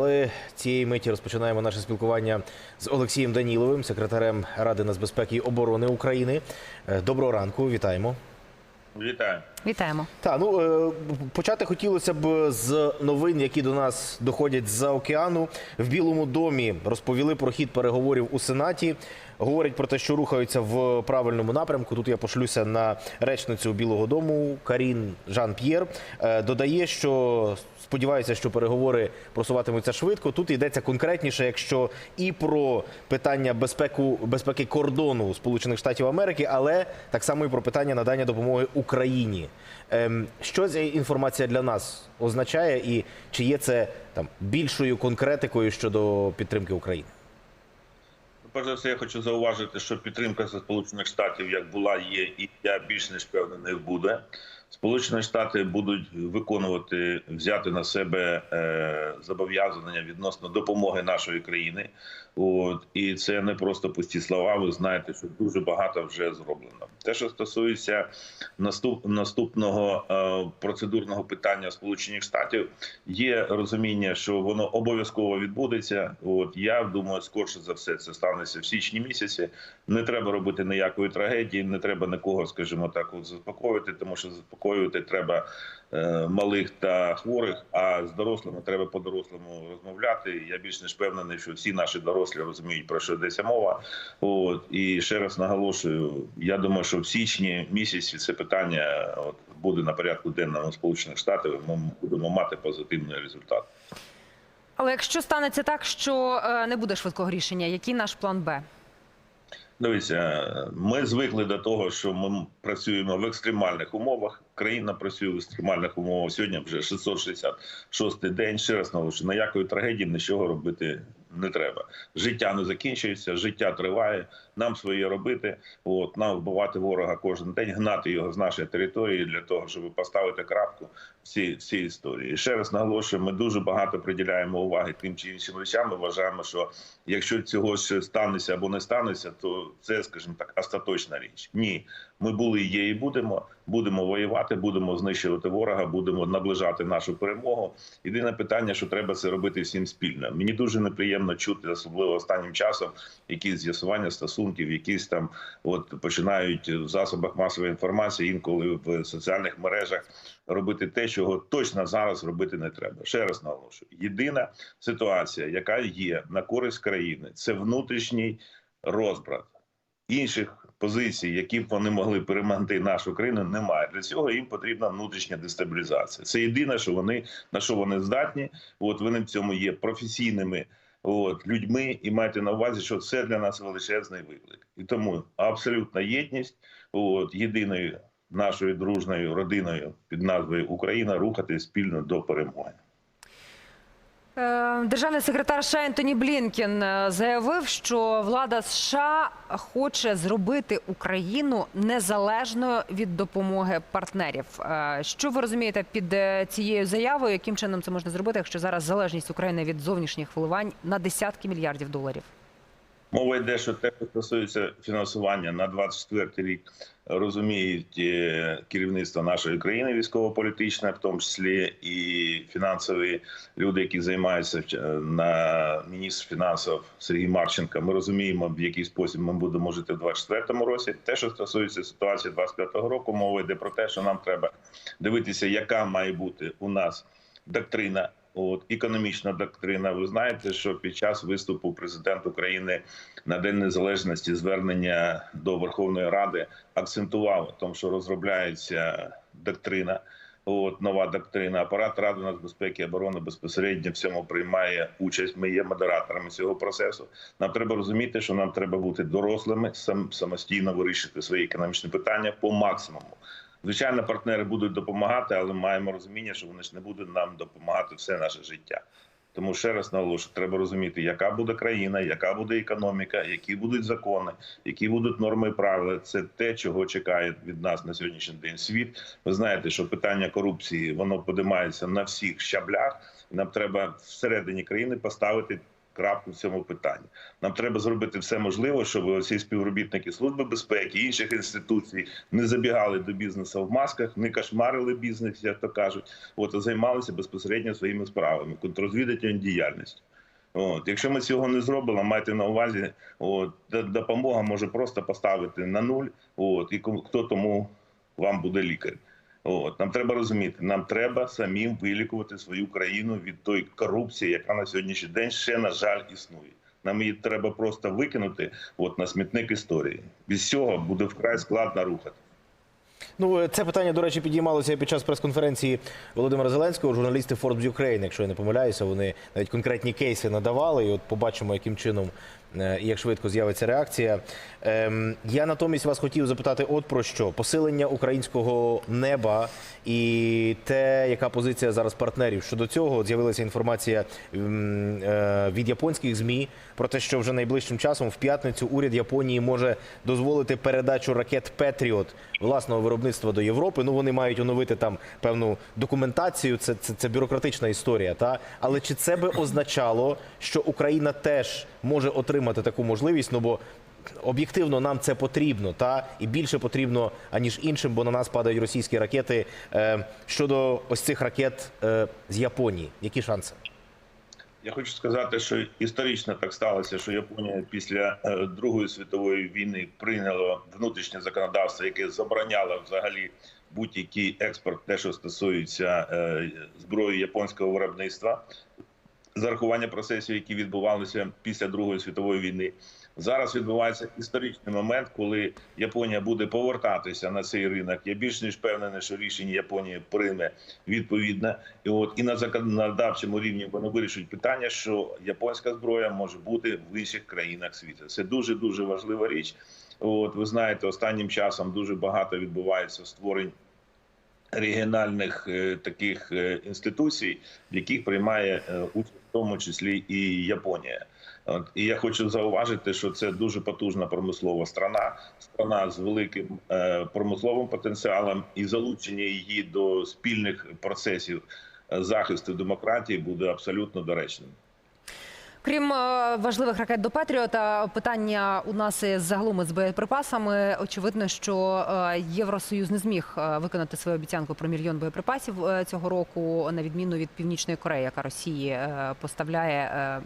Але цієї миті розпочинаємо наше спілкування з Олексієм Даніловим, секретарем Ради нацбезпеки і оборони України. Е, Доброго ранку, вітаємо. Вітаю. Вітаємо. Та ну е, почати хотілося б з новин, які до нас доходять з-за океану. В Білому домі розповіли про хід переговорів у Сенаті. Говорять про те, що рухаються в правильному напрямку. Тут я пошлюся на речницю Білого Дому Карін Жан П'єр. Е, Додає, що сподіваюся, що переговори просуватимуться швидко. Тут йдеться конкретніше, якщо і про питання безпеку безпеки кордону Сполучених Штатів Америки, але так само і про питання надання допомоги Україні. Ем, що ця інформація для нас означає, і чи є це там більшою конкретикою щодо підтримки України? Перш за все, я хочу зауважити, що підтримка Сполучених Штатів як була, є, і я більш ніж впевнений буде. Сполучені Штати будуть виконувати, взяти на себе е, зобов'язання відносно допомоги нашої країни. От і це не просто пусті слова. Ви знаєте, що дуже багато вже зроблено. Те, що стосується наступ, наступного е, процедурного питання Сполучених Штатів, є розуміння, що воно обов'язково відбудеться. От я думаю, скорше за все це станеться в січні місяці. Не треба робити ніякої трагедії, не треба нікого, скажімо так, от заспокоювати, тому що заспокоювати треба малих та хворих. А з дорослими треба по-дорослому розмовляти. Я більш ніж впевнений, що всі наші дорослі розуміють про що йдеться мова. От і ще раз наголошую: я думаю, що в січні місяці це питання от буде на порядку денному Сполучених Штатів. Ми будемо мати позитивний результат. Але якщо станеться так, що е, не буде швидкого рішення, який наш план Б? Дивіться, ми звикли до того, що ми працюємо в екстремальних умовах. Країна працює в екстремальних умовах. Сьогодні вже 666 день. Ще раз наголошую, ніякої трагедії нічого робити не треба. Життя не закінчується, життя триває. Нам своє робити. От нам вбивати ворога кожен день, гнати його з нашої території для того, щоб поставити крапку в цій, в цій історії. Ще раз наголошую, ми дуже багато приділяємо уваги тим чи іншим речам. Ми вважаємо, що якщо цього ще станеться або не станеться, то це, скажімо так, остаточна річ. Ні, ми були, є і будемо. Будемо воювати, будемо знищувати ворога, будемо наближати нашу перемогу. Єдине питання, що треба це робити всім спільно. Мені дуже неприємно чути, особливо останнім часом, якісь з'ясування стосунків, якісь там от починають в засобах масової інформації, інколи в соціальних мережах робити те, чого точно зараз робити не треба. Ще раз наголошую: єдина ситуація, яка є на користь країни, це внутрішній розбрат інших позицій, які б вони могли перемогти нашу країну, немає. Для цього їм потрібна внутрішня дестабілізація. Це єдине, що вони на що вони здатні. От вони в цьому є професійними. От людьми і майте на увазі, що це для нас величезний виклик, і тому абсолютна єдність, от єдиною нашою дружною родиною під назвою Україна рухати спільно до перемоги. Е, Державний секретар США Ентоні Блінкен е, заявив, що влада США хоче зробити Україну незалежною від допомоги партнерів. Е, Що ви розумієте під цією заявою? Яким чином це можна зробити, якщо зараз залежність України від зовнішніх вливань на десятки мільярдів доларів? Мова йде, що те, що стосується фінансування на 24 рік, розуміють е, керівництво нашої країни, військово-політичне, в тому числі і фінансові люди, які займаються е, на міністр фінансів Сергій Марченко. Ми розуміємо, в який спосіб ми будемо жити в 24 році. Те, що стосується ситуації 25 року, мова йде про те, що нам треба дивитися, яка має бути у нас доктрина. От економічна доктрина. Ви знаєте, що під час виступу президент України на День Незалежності звернення до Верховної Ради акцентував тому, що розробляється доктрина. От нова доктрина. Апарат Ради нацбезпеки і оборони безпосередньо в цьому приймає участь. Ми є модераторами цього процесу. Нам треба розуміти, що нам треба бути дорослими, сам самостійно вирішити свої економічні питання по максимуму. Звичайно, партнери будуть допомагати, але маємо розуміння, що вони ж не будуть нам допомагати все наше життя. Тому ще раз наголошую, треба розуміти, яка буде країна, яка буде економіка, які будуть закони, які будуть норми і правила. Це те, чого чекає від нас на сьогоднішній день світ. Ви знаєте, що питання корупції воно подимається на всіх щаблях. Нам треба всередині країни поставити крапку в цьому питанні. Нам треба зробити все можливе, щоб ці співробітники служби безпеки інших інституцій не забігали до бізнесу в масках, не кошмарили бізнес, як то кажуть. От а займалися безпосередньо своїми справами, контррозвідувальною діяльністю. От, якщо ми цього не зробимо, майте на увазі, от допомога може просто поставити на нуль. От і хто тому вам буде лікар. От нам треба розуміти, нам треба самим вилікувати свою країну від тої корупції, яка на сьогоднішній день ще на жаль існує. Нам її треба просто викинути от на смітник історії. Без цього буде вкрай складно рухати. Ну, е, це питання, до речі, підіймалося під час прес-конференції Володимира Зеленського. Журналісти Forbes Ukraine, якщо я не помиляюся, вони навіть конкретні кейси надавали. І от побачимо, яким чином і як швидко з'явиться реакція. Ем, я натомість вас хотів запитати, от про що посилення українського неба і те, яка позиція зараз партнерів щодо цього. З'явилася інформація е, від японських змі про те, що вже найближчим часом в п'ятницю уряд Японії може дозволити передачу ракет Петріот власного виробництва до Європи. Ну вони мають оновити там певну документацію. Це, це, це бюрократична історія. Та але чи це би означало, що Україна теж може отримати таку можливість? Ну бо об'єктивно нам це потрібно, та і більше потрібно аніж іншим, бо на нас падають російські ракети. Е, щодо ось цих ракет е, з Японії, які шанси? Я хочу сказати, що історично так сталося, що Японія після е, Другої світової війни прийняла внутрішнє законодавство, яке забороняло взагалі будь-який експорт, те, що стосується зброї японського виробництва, зарахування процесів, які відбувалися після Другої світової війни. Зараз відбувається історичний момент, коли Японія буде повертатися на цей ринок. Я більш ніж впевнений, що рішення Японії прийме відповідне. І от і на законодавчому рівні вони вирішують питання, що японська зброя може бути в інших країнах світу. Це дуже дуже важлива річ. От ви знаєте, останнім часом дуже багато відбувається створень регіональних е, таких е, інституцій, в яких приймає е, участь в тому числі і Японія. От і я хочу зауважити, що це дуже потужна промислова страна, страна з великим е, промисловим потенціалом, і залучення її до спільних процесів е, захисту демократії буде абсолютно доречним. Крім е, важливих ракет до Петріота, питання у нас і загалом із боєприпасами. Очевидно, що е, Євросоюз не зміг е, виконати свою обіцянку про мільйон боєприпасів цього року, на відміну від Північної Кореї, яка Росії поставляє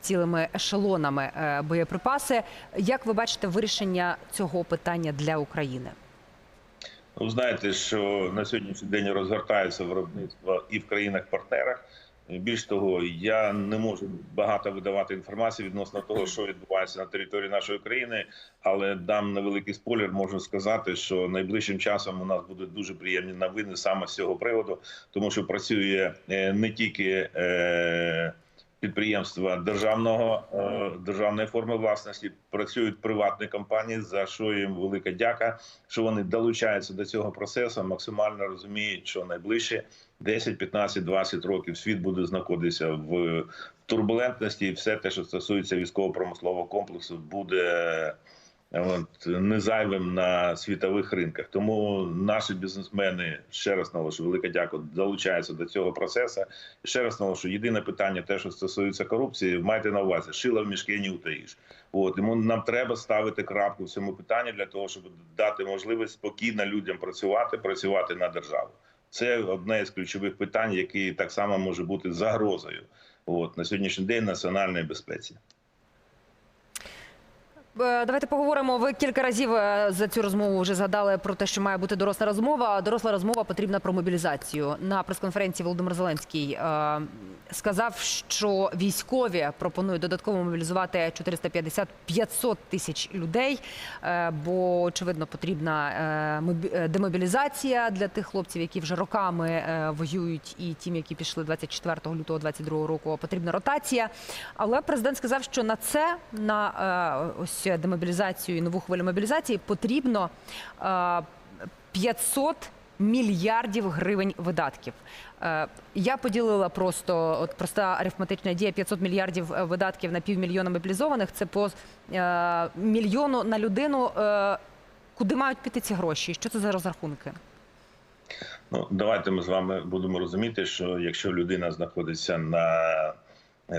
цілими ешелонами боєприпаси. Як ви бачите вирішення цього питання для України? Ви знаєте, що на сьогоднішній день розгортається виробництво і в країнах-партнерах. Більш того, я не можу багато видавати інформації відносно того, що відбувається на території нашої країни, але дам невеликий спойлер. Можу сказати, що найближчим часом у нас будуть дуже приємні новини саме з цього приводу, тому що працює е, не тільки е, підприємства державного е, державної форми власності, працюють приватні компанії, за що їм велика дяка, що вони долучаються до цього процесу, максимально розуміють, що найближче 10, 15, 20 років світ буде знаходитися в турбулентності, і все те, що стосується військово-промислового комплексу, буде от, не зайвим на світових ринках. Тому наші бізнесмени ще раз наголошую, велика дяка, долучаються до цього процесу. Ще раз наголошую, єдине питання, те, що стосується корупції, майте на увазі, шила в мішки не утаїш. От тому нам треба ставити крапку в цьому питанні для того, щоб дати можливість спокійно людям працювати, працювати на державу. Це одне з ключових питань, які так само може бути загрозою. От на сьогоднішній день національної безпеці. Е, Давайте поговоримо. Ви кілька разів е, за цю розмову вже згадали про те, що має бути доросла розмова. Доросла розмова потрібна про мобілізацію. На прес-конференції Володимир Зеленський е, сказав, що військові пропонують додатково мобілізувати 450-500 тисяч людей, бо очевидно потрібна демобілізація для тих хлопців, які вже роками воюють, і тим, які пішли 24 лютого 22 року. Потрібна ротація. Але президент сказав, що на це на ось демобілізацію і нову хвилю мобілізації потрібно е, 500 мільярдів гривень видатків. Е, Я поділила просто от проста арифметична дія 500 мільярдів е, видатків на півмільйона мобілізованих. Це по е, мільйону на людину. Е, Куди мають піти ці гроші? Що це за розрахунки? Ну давайте ми з вами будемо розуміти, що якщо людина знаходиться на е,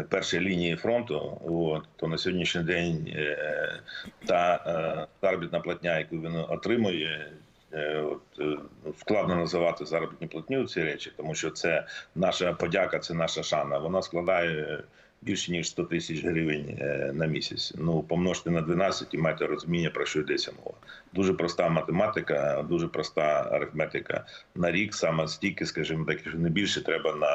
першій лінії фронту, от, то на сьогоднішній день е, та е, заробітна платня, яку він отримує. е, От, е, складно називати заробітну платню ці речі, тому що це наша подяка, це наша шана. Вона складає більше ніж 100 тисяч гривень е, на місяць. Ну помножте на 12 і маєте розуміння про що йдеться мова. Дуже проста математика, дуже проста арифметика. На рік саме стільки, скажімо так, що не більше треба на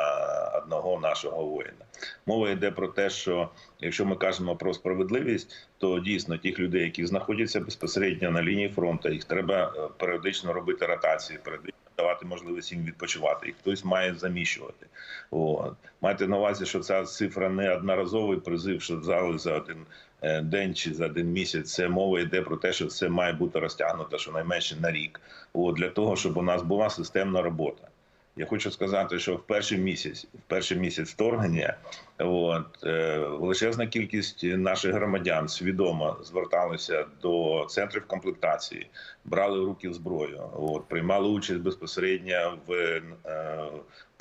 одного нашого воїна. Мова йде про те, що якщо ми кажемо про справедливість, то дійсно тих людей, які знаходяться безпосередньо на лінії фронту, їх треба е, періодично робити ротації, періодично давати можливість їм відпочивати. І хтось має заміщувати. От. Майте на увазі, що ця цифра не одноразовий призив, що зали за один е, день чи за один місяць. Це мова йде про те, що це має бути розтягнуто щонайменше на рік. От, для того, щоб у нас була системна робота. Я хочу сказати, що в перший місяць, в перший місяць вторгнення, от е, величезна кількість наших громадян свідомо зверталися до центрів комплектації, брали в руки зброю, от приймали участь безпосередньо в е,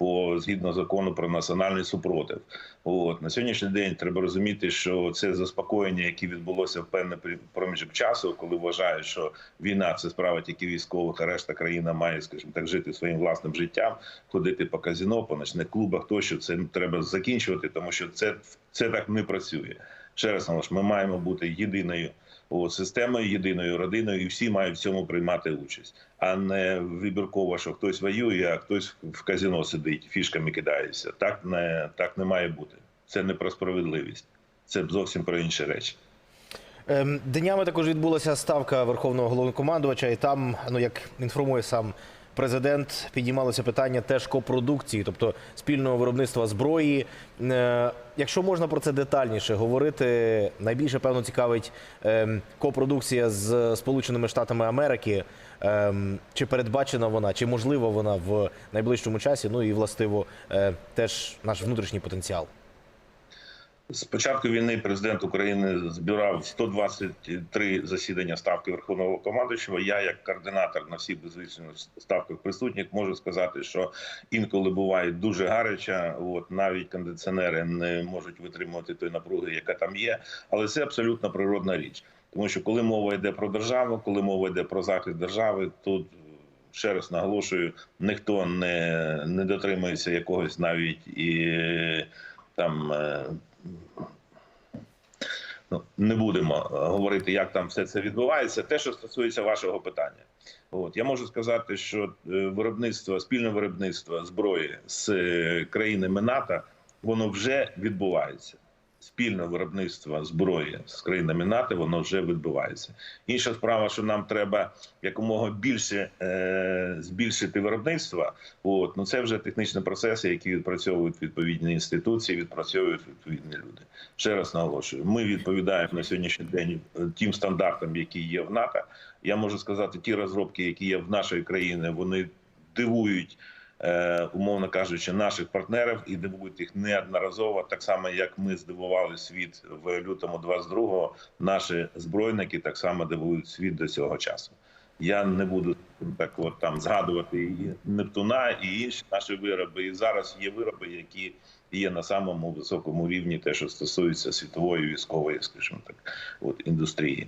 по згідно закону про національний супротив. От на сьогоднішній день треба розуміти, що це заспокоєння, яке відбулося в певний проміжок часу, коли вважають, що війна це справа тільки військових, а решта країна має, скажімо так, жити своїм власним життям, ходити по казіно, по ночних клубах. Тощо це треба закінчувати, тому що це, це так не працює. Ще раз ми маємо бути єдиною системою, єдиною родиною, і всі мають в цьому приймати участь, а не вибірково, що хтось воює, а хтось в казіно сидить, фішками кидається. Так не так не має бути. Це не про справедливість, це зовсім про інші речі. Ем, Днями також відбулася ставка верховного головнокомандувача, і там, ну як інформує сам президент, піднімалося питання теж копродукції, тобто спільного виробництва зброї. Е, Якщо можна про це детальніше говорити, найбільше певно цікавить ем, копродукція з Сполученими Штатами Америки. Ем, Чи передбачена вона, чи можлива вона в найближчому часі? Ну і властиво е, теж наш внутрішній потенціал. З початку війни президент України збирав 123 засідання ставки Верховного командуючого. Я, як координатор на всіх безвічних ставках присутніх, можу сказати, що інколи буває дуже гаряча. От навіть кондиціонери не можуть витримувати той напруги, яка там є. Але це абсолютно природна річ, тому що коли мова йде про державу, коли мова йде про захист держави, тут ще раз наголошую, ніхто не, не дотримується якогось навіть і там. Ну, не будемо е, говорити, як там все це відбувається. Те, що стосується вашого питання, от я можу сказати, що е, виробництво, спільне виробництво зброї з е, країнами НАТО, воно вже відбувається. Спільне виробництво зброї з країнами НАТО, воно вже відбувається. Інша справа, що нам треба якомога більше е, збільшити виробництво. От ну це вже технічні процеси, які відпрацьовують відповідні інституції, відпрацьовують відповідні люди. Ще раз наголошую, ми відповідаємо на сьогоднішній день е, тим стандартам, які є в НАТО. Я можу сказати, ті розробки, які є в нашої країни, вони дивують. Е, Умовно кажучи, наших партнерів і дивують їх неодноразово, так само як ми здивували світ в лютому 22-го, Наші збройники так само дивують світ до цього часу. Я не буду так от там згадувати і Нептуна і інші наші вироби. І зараз є вироби, які є на самому високому рівні, те, що стосується світової військової, скажімо так, от індустрії.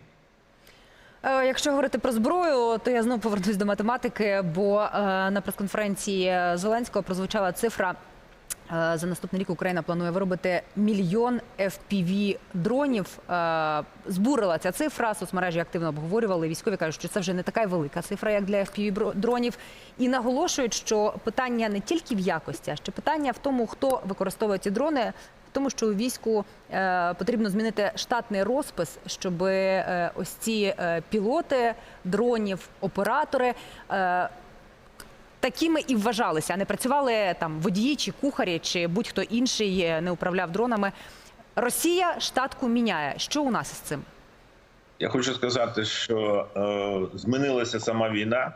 Е, Якщо говорити про зброю, то я знову повернусь до математики, бо е, на прес-конференції Зеленського прозвучала цифра. е, За наступний рік Україна планує виробити мільйон fpv дронів. Збурила ця цифра. Соцмережі активно обговорювали. Військові кажуть, що це вже не така велика цифра, як для fpv дронів. І наголошують, що питання не тільки в якості, а ще питання в тому, хто використовує ці дрони. Тому що у війську е, потрібно змінити штатний розпис, щоб е, ось ці е, пілоти дронів, оператори такими і вважалися, а не працювали там водії чи кухарі, чи будь-хто інший не управляв дронами. Росія штатку міняє. Що у нас із цим? Я хочу сказати, що е, змінилася сама війна.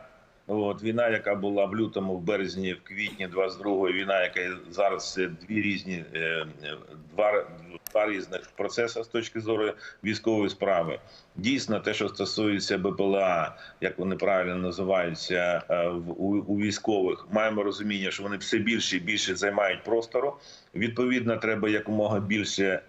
От війна, яка була в лютому, в березні, в квітні 22-ї, війна, яка зараз це дві різні е, е, два, два різних процеси з точки зору військової справи. Дійсно, те, що стосується БПЛА, як вони правильно називаються, е, у, у військових, маємо розуміння, що вони все більше і більше займають простору. Відповідно, треба якомога більше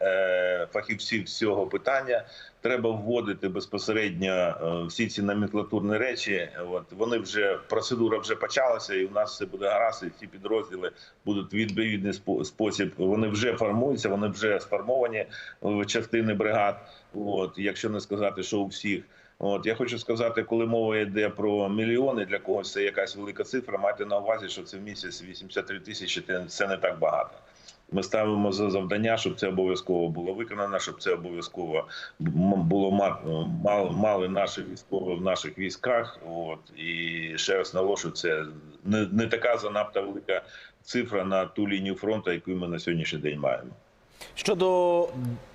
фахівців цього питання. Треба вводити безпосередньо е, всі ці номенклатурні речі. От вони вже процедура вже почалася, і у нас все буде гаразд. І ці підрозділи будуть відповідний спо- спосіб. Вони вже формуються, вони вже сформовані в частини бригад. От якщо не сказати, що у всіх. От я хочу сказати, коли мова йде про мільйони, для когось це якась велика цифра. Майте на увазі, що це в місяць 83 тисячі. Це не так багато. Ми ставимо за завдання, щоб це обов'язково було виконано, щоб це обов'язково було ма- мали, мали наші військові в наших військах. От і ще раз наголошую, це не, не така занадто велика цифра на ту лінію фронту, яку ми на сьогоднішній день маємо. Щодо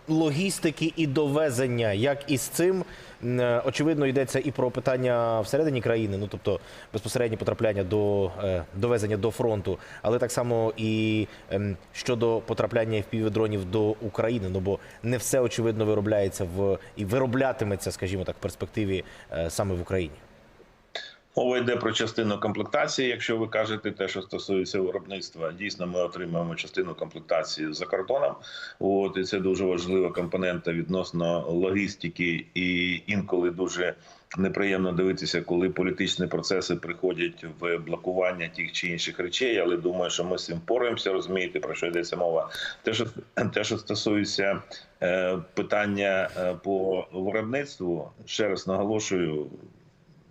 логістики і довезення, як із цим е, очевидно йдеться і про питання всередині країни, ну тобто безпосереднє потрапляння до е, довезення до фронту, але так само і ем, щодо потрапляння FPV-дронів до України. Ну бо не все очевидно виробляється в і вироблятиметься, скажімо так, в перспективі е, саме в Україні. Мова йде про частину комплектації. Якщо ви кажете те, що стосується виробництва, дійсно ми отримуємо частину комплектації за кордоном. От і це дуже важлива компонента відносно логістики, і інколи дуже неприємно дивитися, коли політичні процеси приходять в блокування тих чи інших речей. Але думаю, що ми з цим впораємося, розумієте, про що йдеться мова. Те, що те, що стосується е, питання е, по виробництву, ще раз наголошую.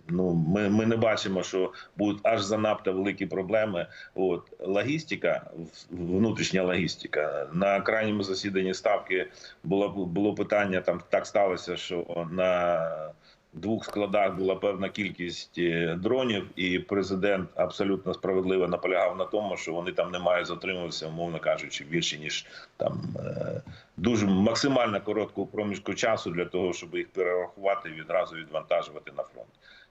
Ну, ми, ми не бачимо, що будуть аж занадто великі проблеми. От логістика, внутрішня логістика на крайньому засіданні ставки було було питання. Там так сталося, що на двох складах була певна кількість е, дронів, і президент абсолютно справедливо наполягав на тому, що вони там не мають затримуватися, умовно кажучи, більше ніж там е, дуже максимально короткого проміжку часу для того, щоб їх перерахувати і відразу відвантажувати на фронт.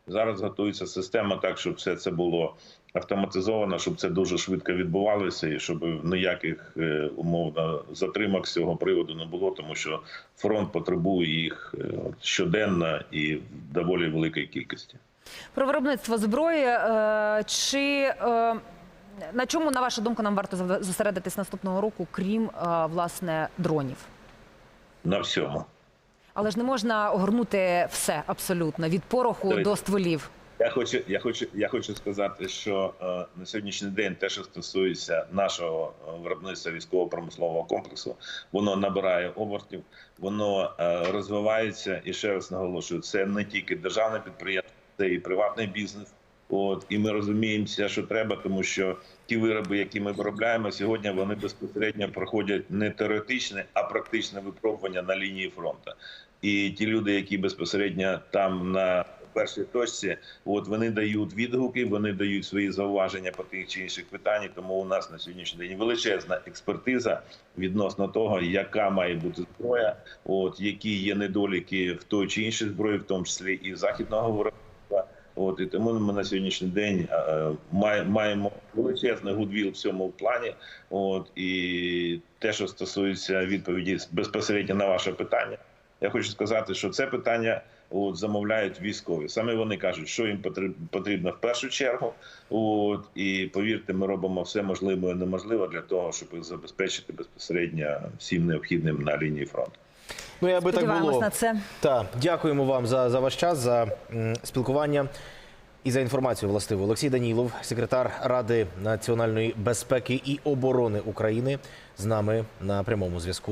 Зараз готується система так, щоб все це було автоматизовано, щоб це дуже швидко відбувалося, і щоб ніяких е, умовно затримок з цього приводу не було, тому що фронт потребує їх е, щоденно і в доволі великій кількості. Про виробництво зброї. е, Чи на чому, на вашу думку, нам варто зосередитись наступного року, крім власне дронів? На всьому. Але ж не можна огорнути все абсолютно від пороху Дивіться. до стволів. Я хочу, я хочу, я хочу сказати, що е, на сьогоднішній день те, що стосується нашого е, виробництва військово-промислового комплексу, воно набирає обертів, воно е, розвивається. І ще раз наголошую, це не тільки державне підприємство, це і приватний бізнес. От і ми розуміємося, що треба, тому що ті вироби, які ми виробляємо сьогодні, вони безпосередньо проходять не теоретичне, а практичне випробування на лінії фронту. І ті люди, які безпосередньо там на першій точці, от вони дають відгуки, вони дають свої зауваження по тих чи інших питаннях. Тому у нас на сьогоднішній день величезна експертиза відносно того, яка має бути зброя, от які є недоліки в той чи іншій зброї, в тому числі і західного виробництва. От і тому ми на сьогоднішній день е, має- маємо величезний гудвіл в цьому плані. От і те, що стосується відповіді безпосередньо на ваше питання, я хочу сказати, що це питання от, замовляють військові. Саме вони кажуть, що їм потріб- потрібно в першу чергу. От і повірте, ми робимо все можливе і неможливе для того, щоб забезпечити безпосередньо всім необхідним на лінії фронту. Ну, і аби так було. на це. Так, дякуємо вам за, за ваш час, за м, спілкування і за інформацію властиву. Олексій Данілов, секретар Ради національної безпеки і оборони України, з нами на прямому зв'язку.